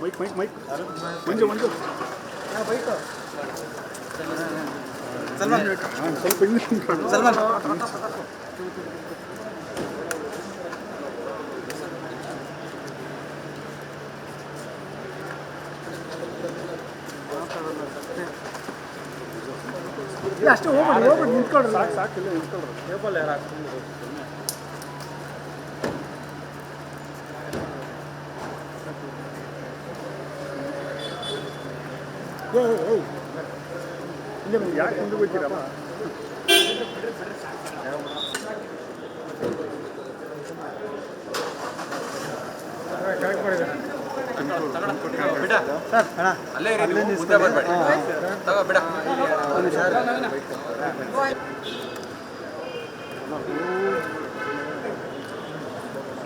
Mike mike mike Manju Manju ಹಾಂ ಸ್ವಲ್ಪ English ಅಷ್ಟೇ ಹೋಗ್ಬಿಡಿ ಹೋಗ್ಬಿಡಿ ನಿಂತ್ಕೊಳ್ರಿ ಸಾಕು ಸಾಕು ಇಲ್ಲ ನಿಂತ್ಕೊಳ್ರಿ ಟೇಬಲ್ ಯಾರು ಏಯ್ ಇಲ್ಲೇ ಯಾಕೆ ಮುಂದೆ ಬಿಡ್ತೀರಪ್ಪ ಕರೆಕ್ಟ್ ಮಾಡಿದ್ದಾರೆ ಬಿಡ. ಅಲ್ಲೇ ಇರಿ ಮುಂದೆ ಬರಬೇಡಿ. ತಗೋ ಬಿಡ.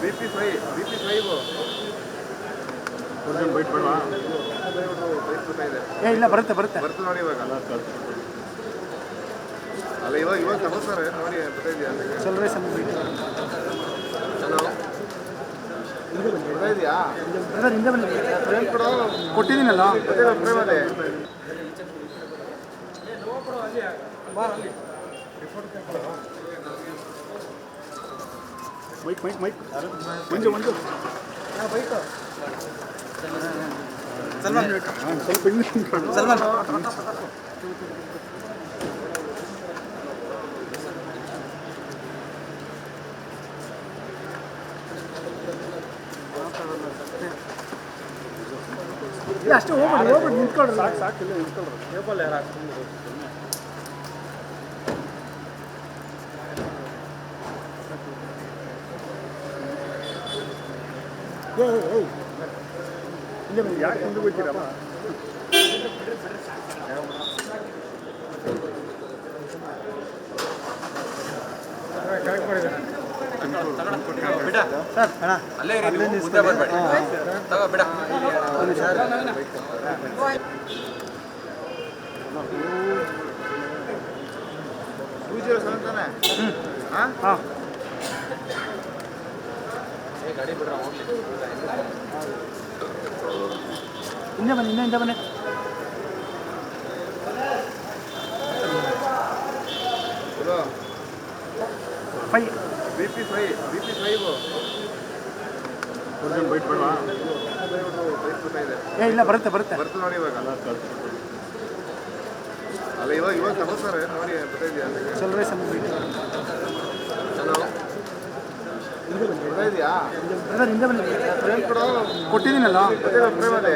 ಬಿ ಪಿ ಫೈ ಬಿ ಪಿ ಫೈವ್ ಬೈಟ್ ಬೇಡವಾ? ಇದೆ ಏ ಇಲ್ಲ ಬರುತ್ತೆ ಬರುತ್ತೆ. ಬರ್ತದೆ ನೋಡಿ ಇವಾಗ. ಅಲ್ಲ ಇವಾಗ ಇವಾಗ ತಗೋತಾರೆ ನೋಡಿ ಬರ್ತಾಯಿದ್ಯಾ ಸ್ವಲ್ಪ ಹಲೋ ಬರ್ತಾಯಿದ್ಯಾ ಬ್ರದರ್ ಹಿಂದೆ ಬನ್ನಿ. ಫ್ರೇಮ್ ಕೊಡು. ಕೊಟ್ಟಿದ್ದೀನಲ್ಲ? ಫ್ರೇಮ್ ಅದೇ mike mike mike Manju Manju ಹಾಂ ಸ್ವಲ್ಪ ಇಲ್ಲ ಅಷ್ಟೇ ಹೋಗ್ಬಿಡಿ ಹೋಗ್ಬಿಡಿ ನಿಂತ್ಕೊಳ್ರಿ ಸಾಕು ಸಾಕು ಇಲ್ಲ ನಿಂತ್ಕೊಳ್ರಿ ಟೇಬಲ್ ಯಾರು ಹಾಕ್ಕೊಂಡು ಏಯ್ ಏಯ್ ಇಲ್ಲೇ ಬನ್ನಿ ಯಾಕೆ ಮುಂದೆ ಹೋಗ್ತೀರಮ್ಮ ಕರೆಕ್ಟ್ ಮಾಡಿದ್ದಾರೆ ಬಿಡ ಸರ್ ಅಣ್ಣ ಅಲ್ಲೇ ಇರಿ ನೀವು, ಮುಂದೆ ಬರಬೇಡಿ ತಗೋ ಬಿಡ ಟೂ ಜೀರೋ ಸೆವೆನ್ ತಾನೆ ಹಾಂ ಹಾಂ ಹಿಂದೆ ಬನ್ನಿ ಹಿಂದೆ ಹಿಂದೆ ಬನ್ನಿ ಹಲೋ ಫೈ ಬಿ ಪಿ ಫೈ ಬಿ ಪಿ ಫೈವ್ ಬೈಟ್ ಬೇಡವಾ ಬೈಕ್ ಬರ್ತಾಯಿದೆ ಏ ಇಲ್ಲ ಬರುತ್ತೆ ಬರುತ್ತೆ ಬರ್ತು ನೋಡಿ ಇವಾಗ ಅಲ್ಲ ಇವಾಗ ಇವಾಗ ತಗೋತಾರೆ ನೋಡಿ ಬರ್ತಾಯಿದ್ಯಾ ಸ್ವಲ್ಪ ಸ್ವಲ್ಪ ಹಲೋ ಬರ್ತಾಯಿದ್ಯಾ ಬ್ರದರ್ ಹಿಂದೆ ಬನ್ನಿ ಫ್ರೇಮ್ ಕೊಡು ಕೊಟ್ಟಿದ್ದೀನಲ್ಲ ಗೊತ್ತಿಲ್ಲ ಫ್ರೇಮ್ ಅದೇ